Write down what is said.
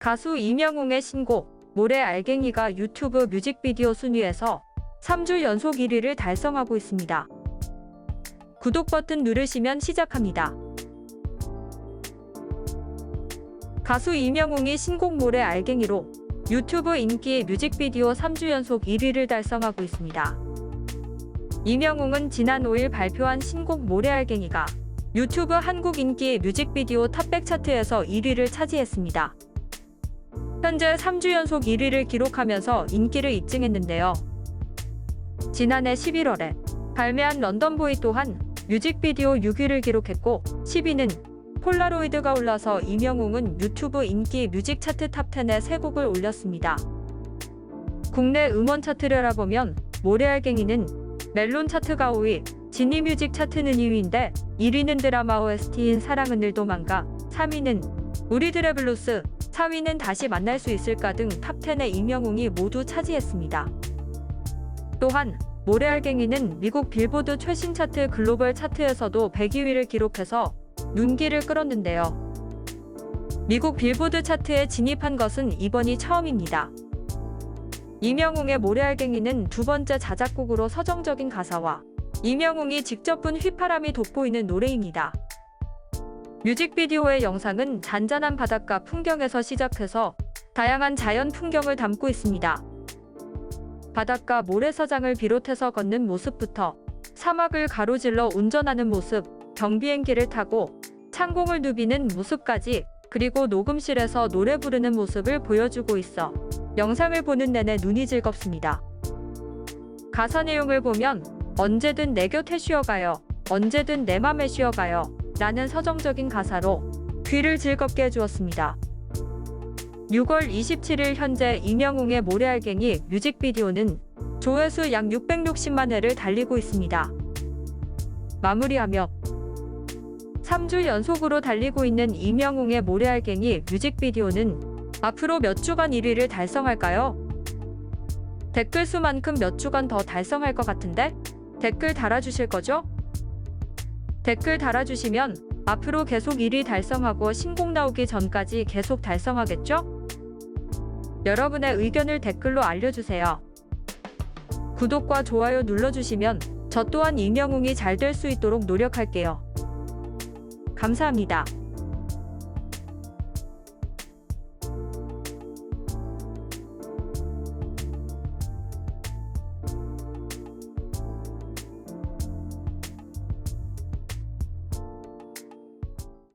가수 이명웅의 신곡 모래 알갱이가 유튜브 뮤직비디오 순위에서 3주 연속 1위를 달성하고 있습니다. 구독 버튼 누르시면 시작합니다. 가수 이명웅이 신곡 모래 알갱이로 유튜브 인기 뮤직비디오 3주 연속 1위를 달성하고 있습니다. 이명웅은 지난 5일 발표한 신곡 모래 알갱이가 유튜브 한국 인기 뮤직비디오 탑100 차트에서 1위를 차지했습니다. 현재 3주 연속 1위를 기록하면서 인기를 입증했는데요. 지난해 11월에 발매한 런던보이 또한 뮤직비디오 6위를 기록했고 10위는 폴라로이드가 올라서 이명웅은 유튜브 인기 뮤직 차트 탑10에 세 곡을 올렸습니다. 국내 음원 차트를 알아보면 모래알갱이는 멜론 차트가 5위, 지니 뮤직 차트는 2위인데 1위는 드라마 OST인 사랑은 늘 도망가, 3위는 우리들의 블루스, 4위는 다시 만날 수 있을까 등 탑10의 이명웅이 모두 차지했습니다. 또한 모래알갱이는 미국 빌보드 최신 차트 글로벌 차트에서도 102위를 기록해서 눈길을 끌었는데요. 미국 빌보드 차트에 진입한 것은 이번이 처음입니다. 이명웅의 모래알갱이는 두 번째 자작곡으로 서정적인 가사와 이명웅이 직접 분 휘파람이 돋보이는 노래입니다. 뮤직비디오의 영상은 잔잔한 바닷가 풍경에서 시작해서 다양한 자연 풍경을 담고 있습니다. 바닷가 모래사장을 비롯해서 걷는 모습부터 사막을 가로질러 운전하는 모습, 경비행기를 타고 창공을 누비는 모습까지 그리고 녹음실에서 노래 부르는 모습을 보여주고 있어 영상을 보는 내내 눈이 즐겁습니다. 가사 내용을 보면 언제든 내 곁에 쉬어가요. 언제든 내 맘에 쉬어가요. 라는 서정적인 가사로 귀를 즐겁게 해주었습니다. 6월 27일 현재 이명웅의 모래알갱이 뮤직비디오는 조회수 약 660만 회를 달리고 있습니다. 마무리하며 3주 연속으로 달리고 있는 이명웅의 모래알갱이 뮤직비디오는 앞으로 몇 주간 1위를 달성할까요? 댓글 수만큼 몇 주간 더 달성할 것 같은데? 댓글 달아주실 거죠? 댓글 달아주시면 앞으로 계속 1위 달성하고 신곡 나오기 전까지 계속 달성하겠죠? 여러분의 의견을 댓글로 알려주세요. 구독과 좋아요 눌러주시면 저 또한 이명웅이 잘 될 수 있도록 노력할게요. 감사합니다.